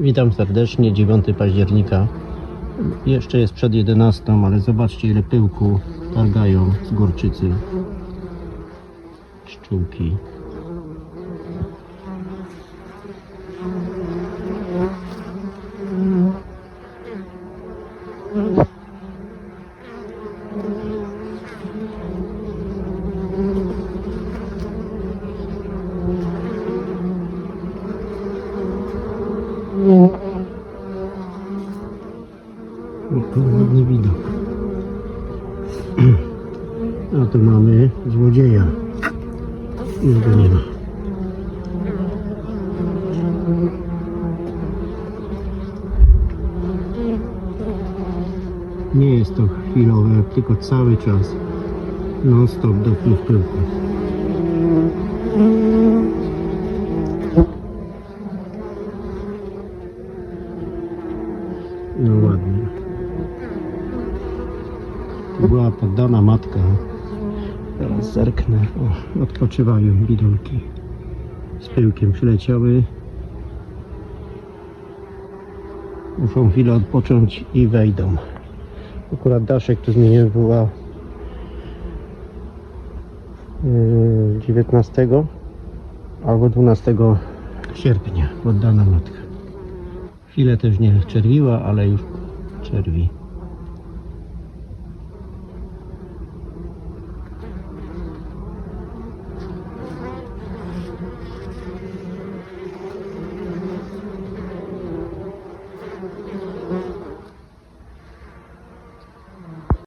Witam serdecznie, 9 października. Jeszcze jest przed 11, ale zobaczcie ile pyłku targają z górczycy. Szczółki. Ładny widok. A tu mamy złodzieja. Już go nie ma. Nie jest to chwilowe, tylko cały czas. Non stop do w No ładnie. Była poddana matka. Teraz zerknę. O, odpoczywają bidonki. Z pyłkiem przyleciały. Muszą chwilę odpocząć i wejdą. Akurat daszek tu zmieniłem była yy, 19 albo 12 sierpnia poddana matka. Chwilę też nie czerwiła, ale już czerwi.